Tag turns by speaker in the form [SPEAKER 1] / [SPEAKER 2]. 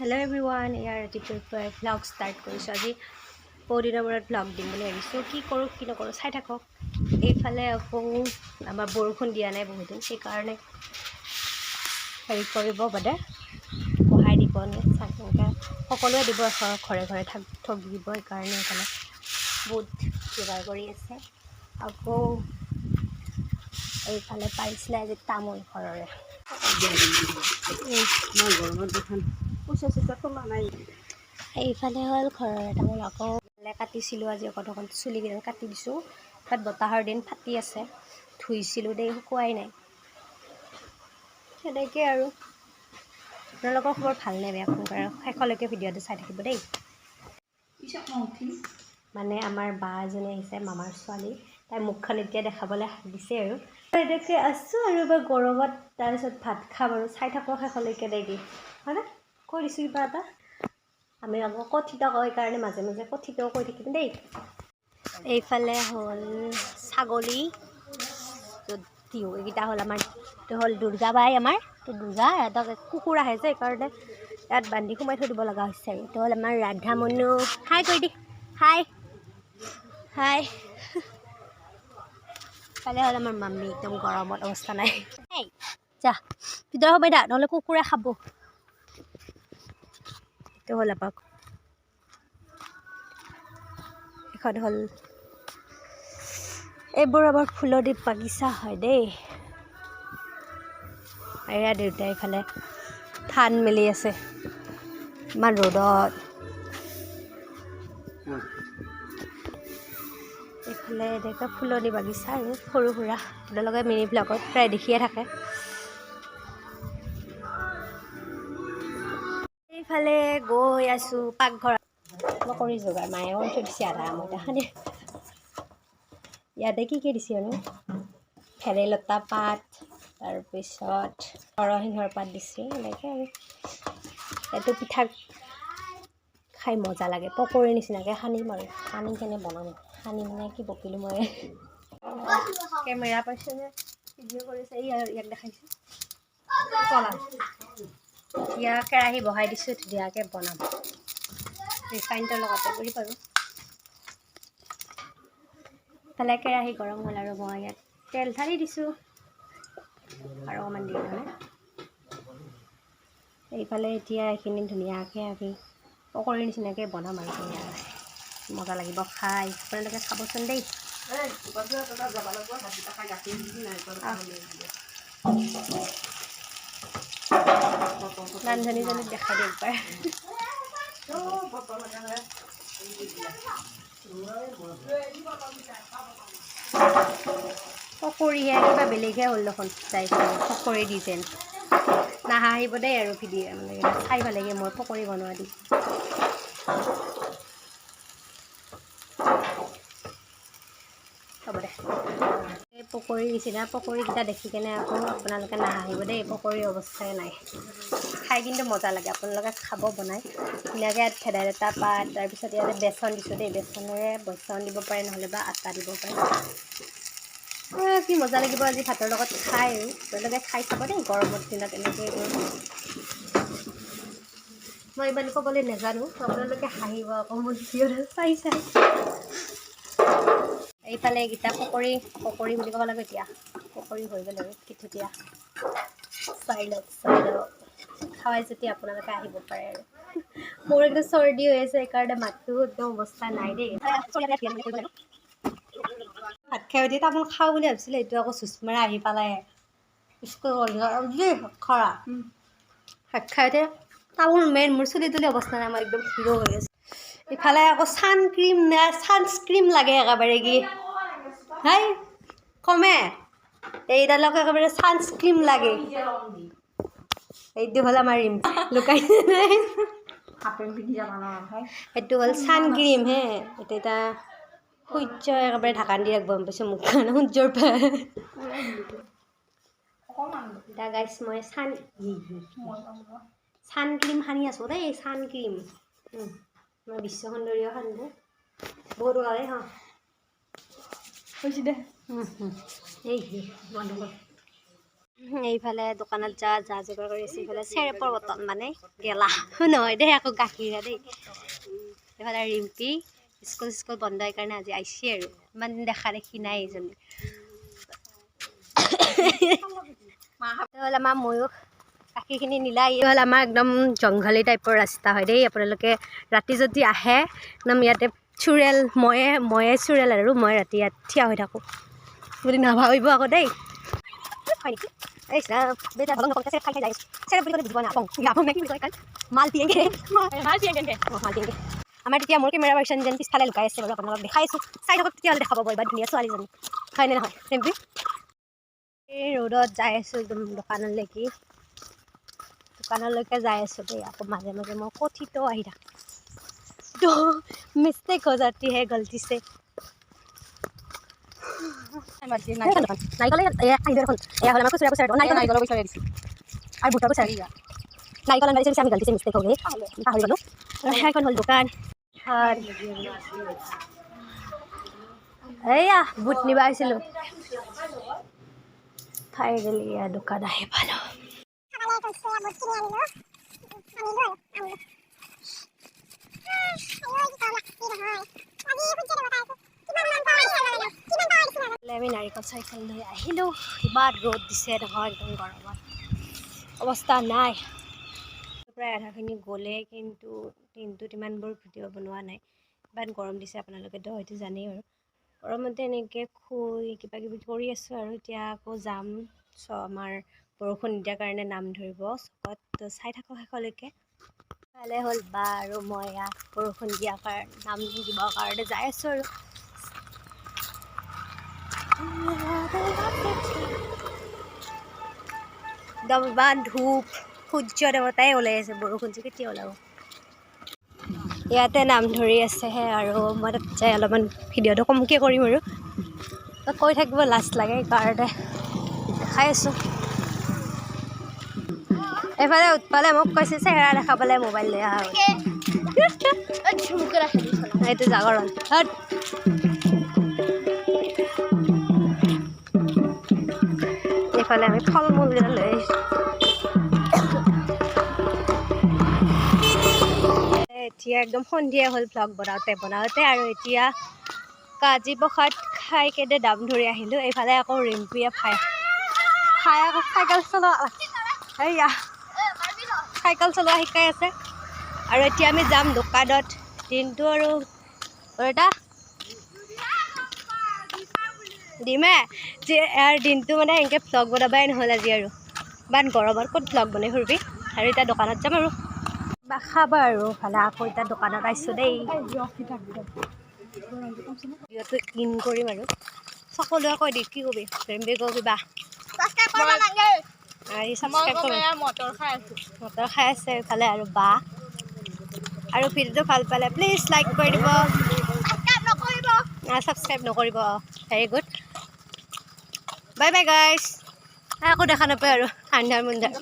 [SPEAKER 1] Hello everyone ইয়াৰ ৰাতিপুৱাৰ পৰাই vlog start কৰিছোঁ আজি। বহুদিনৰ মূৰত ভ্লগ দিম বুলি ভাবিছোঁ। কি কৰোঁ কি নকৰোঁ চাই থাকক। এইফালে আকৌ আমাৰ বৰষুণ দিয়া নাই বহুদিন সেইকাৰণে হেৰি কৰিব বাদে। সহায় দিব চাগে সকলোৱে দিব ঘৰ ঘৰে থাক দিব সেইকাৰণে এইফালে বহুত যোগাৰ কৰি আছে। আকৌ এইফালে পাৰিছিলে আজি তামোল ঘৰৰে।
[SPEAKER 2] মই গৰমত দেখোন পইচা চইচা তোলা নাই
[SPEAKER 1] এইফালে হ'ল ঘৰৰ তামোল আকৌ ইফালে কাটিছিলোঁ আজি অকণ অকণ চুলিকেইডাল কাটি দিছোঁ। তাত বতাহৰ দিন ফাটি আছে। ধুইছিলোঁ দেই শুকুৱাই নাই। সেনেকৈ আৰু। আপোনালোকৰ খবৰ ভালনে বেয়া? ফোন কৰে শেষলৈকে ভিডিঅ'টো চাই থাকিব দেই। মানে আমাৰ বা এজনী আহিছে মামাৰ ছোৱালী। তাইৰ মুখখন এতিয়া দেখাবলৈ দিছে আৰু। এনেকৈ আছোঁ আৰু বা গৰমত তাৰপিছত ভাত খাম আৰু। চাই থাকোঁ শেষলৈকে দেই দি হয়নে? কৈ দিছোঁ কিবা এটা আমি আকৌ কথিত কয় কাৰণে মাজে মাজে কথিতও কৈ থাকিম দেই এইফালে হ'ল ছাগলী তিহু এইকেইটা হ'ল আমাৰ এইটো হ'ল দুৰ্গা বাই আমাৰ এইটো দুৰ্গা সিহঁতক কুকুৰ আহে যে সেইকাৰণে ইয়াত বান্ধি সোমাই থৈ দিব লগা হৈছে এইটো হ'ল আমাৰ ৰাধামনু হাই কৰি দি হাই হাই কালি হ'ল আমাৰ মাম্মী একদম গৰমত অৱস্থা নাই যা ভিতৰত সোমাই দা নহ'লে কুকুৰে খাব এইটো হ'ল আমাৰ এখন হ'ল। এইবোৰ আমাৰ ফুলনি বাগিচা হয় দেই। এয়া দেউতাই এইফালে ধান মেলি আছে। ইমান ৰ'দত। এইফালে এনেকৈ ফুলনি বাগিচা আৰু সৰু সুৰা। আপোনালোকে মিনি ব্লগত প্ৰায় দেখিয়ে থাকে। এইফালে গৈ আছোঁ পাকঘৰত। মই কৰি যোগাৰ মায়ে থৈ দিছে আধা মই তাহানি। ইয়াতে কি কি দিছে আৰু ভেদাইলতা পাত তাৰপিছত নৰসিংহৰ পাত দিছে এনেকৈ আৰু। এইটো পিঠা খাই মজা লাগে পকৰীৰ নিচিনাকৈ সানিম আৰু। সানি কেনে বনাম সানি মানে কি বকিলোঁ মই। কেমেৰা পাইছেনে ভিডিঅ' কৰিছে ইয়াক দেখাইছোঁ। কলা। এতিয়া কেৰাহী বহাই দিছোঁ ধুনীয়াকৈ বনাম। ৰিফাইনটোৰ লগতে কৰি পাৰোঁ। ইফালে কেৰাহী গৰম হ'ল আৰু মই ইয়াত তেল ঢালি দিছোঁ। আৰু অকণমান দি মানে এইফালে এতিয়া এইখিনি ধুনীয়াকৈ আমি পকৰীৰ নিচিনাকৈ বনাম আৰু ধুনীয়াকৈ মজা লাগিব খাই। আপোনালোকে খাবচোন দেই। ৰান্ধনীজনীক দেখাই দিওঁ একবাৰ পকৰীহে কিবা বেলেগহে হ'ল দেখোন যাই পকৰী দি যেন। নাহাঁহিব দেই আৰু মানে চাই ভাল লাগে মই পকৰী বনোৱা দি। হ'ব দে। এই পকৰীৰ নিচিনা পকৰীকেইটা দেখি কেনে আকৌ আপোনালোকে নাহাঁহিব দেই পকৰীৰ অৱস্থাই নাই। খাই কিন্তু মজা লাগে। আপোনালোকে খাব বনাই। ধুনীয়াকৈ ইয়াত ভেদাইলতা পাত তাৰপিছত ইয়াতে বেচন দিছোঁ দেই। বেচনেৰে বেচন দিব পাৰে নহ'লে বা আটা দিব পাৰে। কি মজা লাগিব আজি ভাতৰ লগত খাই। আপোনালোকে খাই চাব দেই গৰমৰ দিনত এনেকৈ মই ইমান ক'বলৈ নাজানো। আপোনালোকে হাঁহিব আকৌ ভিডিঅ'টো চাই চাই। এইফালে এইকেইটা পকৰী পকৰী বুলি ক'ব লাগে এতিয়া। পকৰী হৈ গ'ল আৰু কি ধুনীয়া চাই লওক চাই লওক খাৱাই যদি আপোনালোকে আহিব পাৰে আৰু। মোৰ একদম চৰ্দি হৈ আছে সেইকাৰণে মাতটো একদম অৱস্থা নাই দেই। ভাত খাই উঠি তামোল খাওঁ বুলি ভাবিছিলোঁ এইটো আকৌ চুচমাৰা আহি পালে স্কুল খৰা। ভাত খাই উঠি তামোল মেইন মোৰ চুলি তুলি অৱস্থা নাই মই একদম হিৰ' হৈ আছোঁ। ইফালে আকৌ ছানক্ৰীম নে ছানস্ক্ৰীম লাগে একেবাৰে কি। হাই কমে। এইডালক একেবাৰে ছানস্ক্ৰীম লাগে। এইটো হ'ল আমাৰ ৰিম। লুকাই এইটো হ'ল ছানক্ৰীম হে। এইটো এটা সূৰ্য একেবাৰে ঢাকান দি ৰাখিব গম পাইছোঁ মুখখন সূৰ্যৰ পৰা। এতিয়া গাইছ মই ছান ছানক্ৰীম সানি আছোঁ দেই ছানক্ৰীম মই বিশ্ব সৌন্দৰ্য সানিব বহুত ওলালে হা।
[SPEAKER 2] হৈছে দে।
[SPEAKER 1] এই বন্ধ কৰ। এইফালে দোকানত যা যা যোগাৰ কৰি আছে এইফালে। চেৰেপৰ বটল মানে গেলা। নহয় দেই আকৌ গাখীৰহে দেই। এইফালে ৰিম্পী স্কুল চিস্কুল বন্ধ হয় কাৰণে আজি আহিছে আৰু। ইমান দেখা দেখি নাই এইজনী। আমাৰ ময়ো গাখীৰখিনি নিলা হ'ল আমাৰ একদম জংঘলী টাইপৰ ৰাস্তা হয় দেই। আপোনালোকে ৰাতি যদি আহে একদম ইয়াতে চুৰেল ময়ে ময়ে চুৰেল আৰু মই ৰাতি ইয়াত থিয় হৈ থাকোঁ। বুলি নাভাবিব আকৌ দেই। হয় নেকি এই বেটা ভলং নকওঁ খাই খাই আছোঁ চেৰেপ বুলি ক'লে বুজি পোৱা নাই আপং আপং নে কি বুলি কয় কাৰণ মাল টিয়েংগে মাল টিয়েংগে অঁ মাল টিয়েংগে আমাৰ তেতিয়া মোৰ কেমেৰা পাৰ্চন যেন পিছফালে লুকাই আছে বাৰু আপোনালোকক দেখাই আছোঁ চাই থাকক তেতিয়াহ'লে দেখা পাব ইমান ধুনীয়া ছোৱালীজনী হয়নে নহয় ৰিম্পী এই ৰ'দত যাই আছোঁ একদম দোকানলৈকে দোকানলৈকে যাই আছোঁ দেই আকৌ মাজে মাজে মই কথিত আহি থাকোঁ তো মিষ্টেক হৈ যাতি হে গলতি সে নাৰিকল এয়া আহি দেখোন এয়া হ'ল আমাৰ খুচুৰা খুচুৰা নাৰিকল নাৰিকলৰ পইচা দিছে আৰু বুটৰ পইচা নাৰিকল আনি দিছে আমি গলতি মিষ্টেক হৈ গৈ পাহৰি গ'লোঁ। সেইখন হ'ল দোকান। হয়। এয়া বুট নিব আহিছিলোঁ। ফাইনেলি এয়া দোকান আহি পালোঁ। আমি নাৰিকল চাৰিকল লৈ আহিলোঁ। ইমান ৰ'দ দিছে নহয় একদম গৰমত। অৱস্থা নাই। প্ৰায় আধাখিনি গ'লে কিন্তু দিনটোত ইমানবোৰ ভিডিঅ' বনোৱা নাই। ইমান গৰম দিছে আপোনালোকেতো হয়তো জানেই আৰু। গৰমতে এনেকৈ শুই কিবা কিবি কৰি আছোঁ আৰু। এতিয়া আকৌ যাম। চ আমাৰ বৰষুণ নিদিয়াৰ কাৰণে নাম ধৰিব। চকত তো চাই থাকোঁ শেষলৈকে। ভালে হ'ল বা আৰু মই ইয়াত বৰষুণ দিয়াৰ কাৰণে নাম দিবৰ কাৰণে যাই আছোঁ আৰু। ইমান ধূপ সূৰ্য দেৱতাই ওলাই আছে বৰষুণ যে কেতিয়া ওলাব ইয়াতে নাম ধৰি আছেহে আৰু মই তাত যাই অলপমান ভিডিঅ'টো কমকৈ কৰিম আৰু কৈ থাকিব লাজ লাগে সেইকাৰণে দেখাই আছোঁ এইফালে উৎপালে মোক কৈছে চেহেৰা দেখাবলৈ মোবাইল অহা হ'ল এইটো জাগৰণ এইফালে আমি ফল মূল লৈ এতিয়া একদম সন্ধিয়া হ'ল ভ্লগ বনাওঁতে বনাওঁতে আৰু এতিয়া কাজি প্ৰসাদ খাই কেনে দাম ধৰি আহিলোঁ এইফালে আকৌ ৰিম্পিয়ে খাই খাই আকৌ চাইকেল চলোৱা সেয়া চাইকেল চলোৱা শিকাই আছে আৰু এতিয়া আমি যাম দোকানত দিনটো আৰু এটা দিমে যে ইয়াৰ দিনটো মানে এনেকৈ ভ্লগ বনাবাই নহ'ল আজি আৰু। ইমান গৰমত ক'ত ভ্লগ বনাই ফুৰিবি? আৰু এতিয়া দোকানত যাম আৰু। কিবা খাবা আৰু ভালে আকৌ এতিয়া দোকানত আহিছোঁ দেই। ভিডিঅ'টো ইন কৰিম আৰু। সকলোৱে কৈ দি কি কবি? ৰেম্বি কৈ কিবা। মটৰ খাই আছো। এইফালে আৰু বা। আৰু ভিডিঅ'টো ভালো পালে প্লিজ লাইক কৰি দিব। ছাবস্ক্ৰাইব নকৰিব। Very good bye bye guys আকৌ দেখা নাপায় আৰু আন্ধাৰ মুন্ধাৰ